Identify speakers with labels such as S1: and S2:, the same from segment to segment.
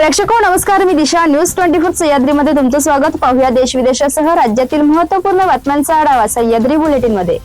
S1: प्रेक्षको नमस्कार मी दिशा. News twenty four सह्याद्रीमध्ये तुमचं स्वागत. पाहूया देश विदेशासह राज्यातील महत्त्वपूर्ण बातम्यांचा आढावा सह्याद्री बुलेटिनमध्ये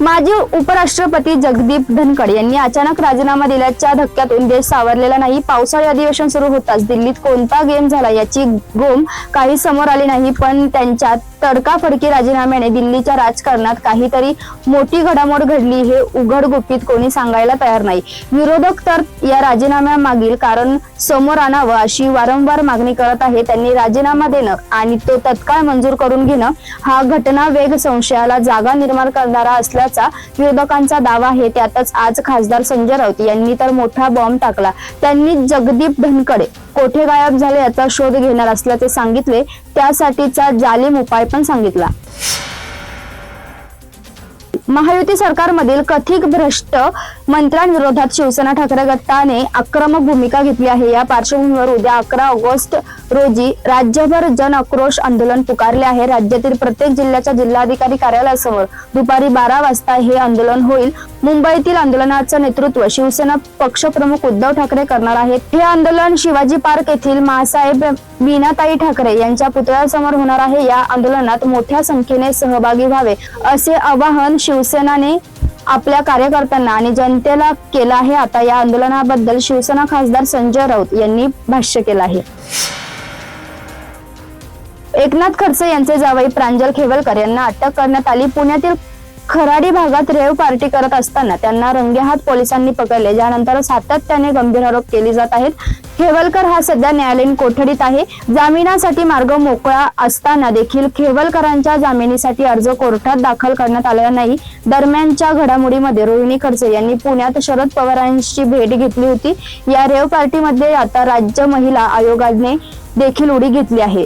S1: माजी उपराष्ट्रपती जगदीप धनखड यांनी अचानक राजीनामा दिल्याच्या धक्क्यातून देश सावरलेला नाही. पावसाळी अधिवेशन सुरू होताच दिल्लीत कोणता गेम झाला याची गोम काही समोर आली नाही पण त्यांच्या तडकाफडकी राजीनाम्याने दिल्लीच्या राजकारणात काहीतरी मोठी घडामोड घडली हे उघड गुपित कोणी सांगायला तयार नाही. विरोधक तर या राजीनाम्यामागील कारण समोर आणावं अशी वारंवार मागणी करत आहे. त्यांनी राजीनामा देणं आणि तो तत्काळ मंजूर करून घेणं हा घटना वेग संशयाला जागा निर्माण करणारा असल्याचा विरोधकांचा दावा आहे. त्यातच आज खासदार संजय राऊत यांनी तर मोठा बॉम्ब टाकला. त्यांनी जगदीप धनकडे कोठे गायब झाले याचा शोध घेणार असल्याचे सांगितले त्यासाठीचा जालिम उपाय पण सांगितला. महायुती सरकारमधील कथित भ्रष्ट मंत्र्यांविरोधात शिवसेना ठाकरे गटाने आक्रमक भूमिका घेतली आहे. या पार्श्वभूमीवर उद्या अकरा ऑगस्ट रोजी राज्यभर जन आक्रोश आंदोलन पुकारले आहे. राज्यातील प्रत्येक जिल्ह्याच्या जिल्हाधिकारी कार्यालयासमोर दुपारी बारा वाजता हे आंदोलन होईल. मुंबईतील आंदोलनाचं नेतृत्व शिवसेना पक्षप्रमुख उद्धव ठाकरे करणार आहेत. हे आंदोलन शिवाजी पार्क येथील महासाहेब मीनाताई ठाकरे यांच्या पुतळ्यासमोर होणार आहे. या आंदोलनात मोठ्या संख्येने सहभागी व्हावे असे आवाहन शिवसेनाने आपल्या कार्यकर्त्यांना आणि जनतेला केलं आहे आता या आंदोलनाबद्दल शिवसेना खासदार संजय राऊत यांनी भाष्य केलं आहे. एकनाथ खडसे यांचे जावई प्रांजल खेवलकर यांना अटक करण्यात आली. पुण्यातील खराडी भागात रेव पार्टी करत असताना त्यांना रंगेहात पोलिसांनी पकडले. ज्यानंतर सातत्याने गंभीर आरोप केले जात आहेत. खेवलकर हा सध्या न्यायालयीन कोठडीत आहे. जामिनासाठी मार्ग मोकळा असताना देखील खेवलकरांच्या जामिनीसाठी अर्ज कोर्टात दाखल करण्यात आलेला नाही. दरम्यानच्या घडामोडीमध्ये रोहिणी खडसे यांनी पुण्यात शरद पवारांची भेट घेतली होती. या रेव पार्टीमध्ये आता राज्य महिला आयोगाने देखील उडी घेतली आहे.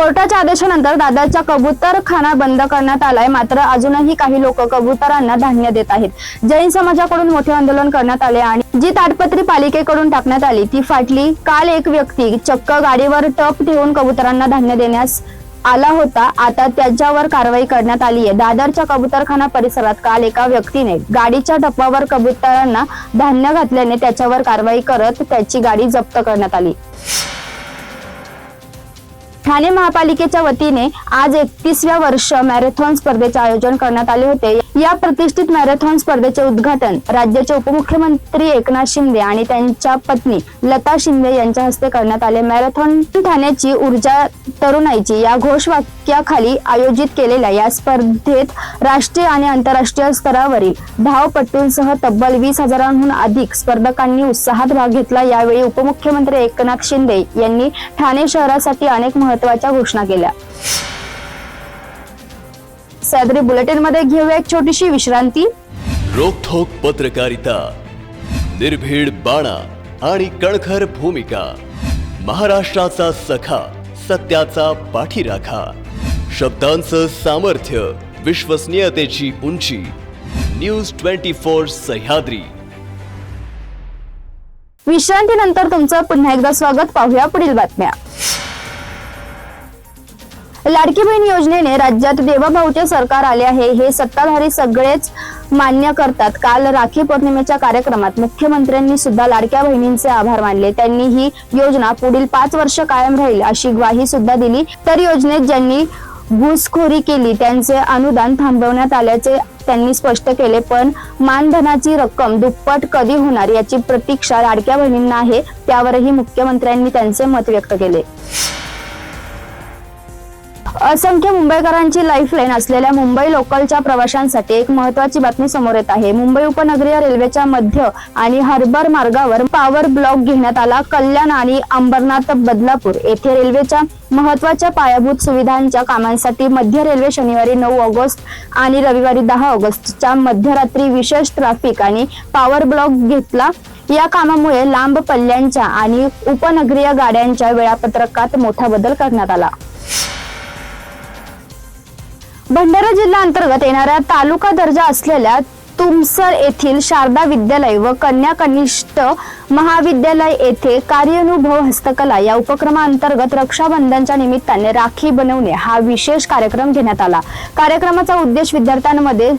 S1: कोर्टाच्या आदेशानंतर दादाच्या कबूतरखाना बंद करण्यात आलाय. मात्र अजूनही काही लोक कबुतरांना धान्य देत आहेत. जैन समाजाकडून मोठे आंदोलन करण्यात आले आणि जी ताडपत्री पालिकेकडून टाकण्यात आली ती फाटली. काल एक व्यक्ती चक्क गाडीवर टप ठेवून कबुतरांना धान्य देण्यास आला होता. आता त्याच्यावर कारवाई करण्यात आली आहे. दादरच्या कबुतरखाना परिसरात काल एका व्यक्तीने गाडीच्या टप्पावर कबुतरांना धान्य घातल्याने त्याच्यावर कारवाई करत त्याची गाडी जप्त करण्यात आली. ठाणे महापालिकेच्या वतीने आज एकतीसव्या वर्ष मॅरेथॉन स्पर्धेचे आयोजन करण्यात आले होते. या प्रतिष्ठित मॅरेथॉन स्पर्धेचे उद्घाटन राज्याचे उपमुख्यमंत्री एकनाथ शिंदे आणि त्यांच्या पत्नी लता शिंदे यांच्या हस्ते करण्यात आले. मॅरेथॉन ठाण्याची ऊर्जा तरुणाईची या घोषवाक्याखाली आयोजित केलेल्या या स्पर्धेत राष्ट्रीय आणि आंतरराष्ट्रीय स्तरावरील धावपटूंसह तब्बल वीस हजारांहून अधिक स्पर्धकांनी उत्साहात भाग घेतला. यावेळी उपमुख्यमंत्री एकनाथ शिंदे यांनी ठाणे शहरासाठी अनेक महत्त्वाच्या घोषणा केल्या. सदरी बुलेटिनमध्ये घेऊया एक छोटीशी विश्रांती.
S2: रोखोक पत्रकारिता निर्भीड बाणा आणि कणखर भूमिका महाराष्ट्राचा सखा सत्याचा पाठीराखा शब्दांचं सामर्थ्य विश्वसनीयतेची उंची न्यूज ट्वेंटी फोर सह्याद्री.
S1: विश्रांतीनंतर तुमचं पुन्हा एकदा स्वागत पाहूया पुढील बातम्या. लाडकी बहीण योजनेने राज्यात देवाभाऊचे सरकार आले आहे. हे सत्ताधारी सगळेच मान्य करतात. काल राखी पौर्णिमेच्या कार्यक्रमात मुख्यमंत्र्यांनी सुद्धा लाडक्या बहिणींचे आभार मानले. त्यांनी ही योजना पुढील पाच वर्ष कायम राहील अशी ग्वाही सुद्धा दिली. तर योजनेत ज्यांनी घुसखोरी केली त्यांचे अनुदान थांबवण्यात आल्याचे त्यांनी स्पष्ट केले. पण मानधनाची रक्कम दुप्पट कधी होणार याची प्रतीक्षा लाडक्या बहिणींना आहे त्यावरही मुख्यमंत्र्यांनी त्यांचे मत व्यक्त केले. असंख्य मुंबईकरांची लाईफलाईन असलेल्या मुंबई लोकलच्या प्रवाशांसाठी एक महत्वाची बातमी समोर येत आहे. मुंबई उपनगरीय रेल्वेच्या मध्य आणि हार्बर मार्गावर पॉवर ब्लॉक घेण्यात आला. कल्याण आणि अंबरनाथ बदलापूर येथे रेल्वेच्या महत्त्वाच्या पायाभूत सुविधांच्या कामांसाठी मध्य रेल्वे शनिवारी नऊ ऑगस्ट आणि रविवारी दहा ऑगस्टच्या मध्यरात्री विशेष ट्रॅफिक आणि पॉवर ब्लॉक घेतला. या कामामुळे लांब पल्ल्यांच्या आणि उपनगरीय गाड्यांच्या वेळापत्रकात मोठा बदल करण्यात आला. भंडारा जिल्हा अंतर्गत येणाऱ्या तालुका दर्जा असलेल्या तुमसर येथील शारदा विद्यालय व कन्या कनिष्ठ महाविद्यालय येथे कार्यानुभव हस्तकला या उपक्रमाअंतर्गत रक्षाबंधनच्या निमित्ताने राखी बनवणे हा विशेष कार्यक्रम घेण्यात आला. कार्यक्रमाचा उद्देश विद्यार्थ्यांमध्ये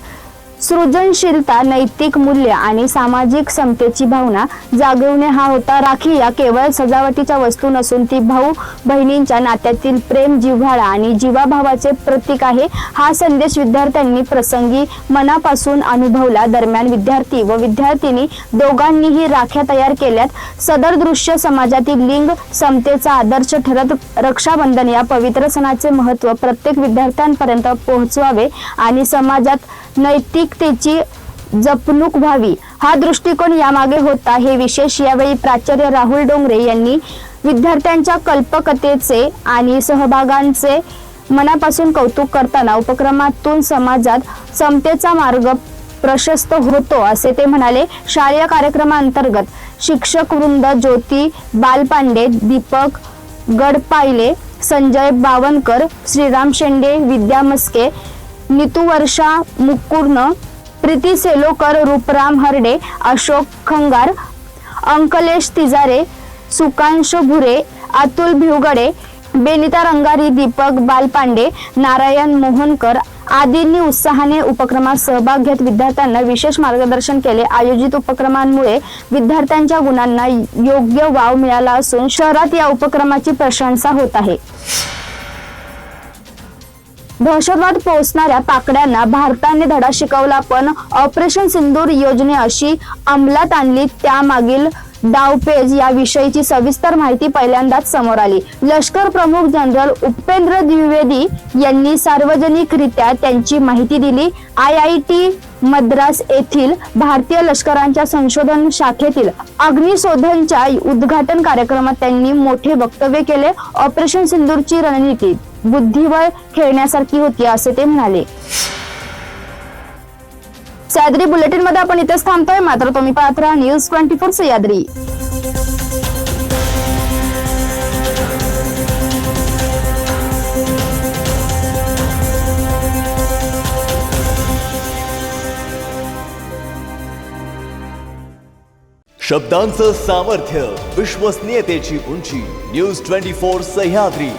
S1: सृजनशीलता नैतिक मूल्य आणि सामाजिक समतेची भावना जागवणे हा होता राखी. या केवळ सजावटीच्या वस्तू नसून ती भाऊ बहिणींच्या नात्यातील प्रेम जिव्हाळा आणि जीवाभावाचे प्रतीक आहे. हा संदेश विद्यार्थ्यांनी प्रसंगी मनापासून अनुभवला. दरम्यान विद्यार्थी व विद्यार्थिनी दोघांनीही राख्या तयार केल्यात. सदर दृश्य समाजातील लिंग समतेचा आदर्श ठरत रक्षाबंधन या पवित्र सणाचे महत्त्व प्रत्येक विद्यार्थ्यांपर्यंत पोहोचवावे आणि समाजात नैतिकतेची जपणूक व्हावी. हा दृष्टिकोन यामागे होता. हे विशेष यावेळी प्राचार्य राहुल डोंगरे यांनी विद्यार्थ्यांच्या कल्पकतेचे आणि सहभागांचे मनापासून कौतुक करताना उपक्रमातून समाजात समतेचा मार्ग प्रशस्त होतो असे ते म्हणाले. शालेय कार्यक्रमांतर्गत शिक्षक वृंद ज्योती बालपांडे दीपक गडपायले संजय बावनकर श्रीराम शेंडे विद्या मस्के नितू वर्षा मुकुर्ण प्रीती सेलोकर रूपराम हरडे अशोक खंगार अंकलेश तिजारे सुकांश भुरे अतुल भिवगडे बेनिता रंगारी दीपक बालपांडे नारायण मोहनकर आदींनी उत्साहाने उपक्रमात सहभाग घेत विद्यार्थ्यांना विशेष मार्गदर्शन केले. आयोजित उपक्रमांमुळे विद्यार्थ्यांच्या गुणांना योग्य वाव मिळाला असून शहरात या उपक्रमाची प्रशंसा होत आहे. दहशतवाद पोहोचणाऱ्या पाकड्यांना भारताने धडा शिकवला पण ऑपरेशन सिंदूर योजने अशी अंमलात आणली. त्यामागील डावपेज या विषयीची सविस्तर माहिती पहिल्यांदाच समोर आली. लष्कर प्रमुख जनरल उपेंद्र द्विवेदी यांनी सार्वजनिकरित्या त्यांची माहिती दिली. आय आय टी मद्रास येथील भारतीय लष्करांच्या संशोधन शाखेतील अग्निशोधनच्या उद्घाटन कार्यक्रमात त्यांनी मोठे वक्तव्य केले. ऑपरेशन सिंदूरची रणनीती बुद्धिबळ खेळण्यासारखी होती असे ते म्हणाले. सह्याद्री बुलेटिनमध्ये आपण इथेच थांबतोय. मात्र तुम्ही पाहत राहा न्यूज ट्वेंटी फोर सह्याद्री.
S2: शब्दांचं सामर्थ्य विश्वसनीयतेची उंची न्यूज ट्वेंटी फोर सह्याद्री.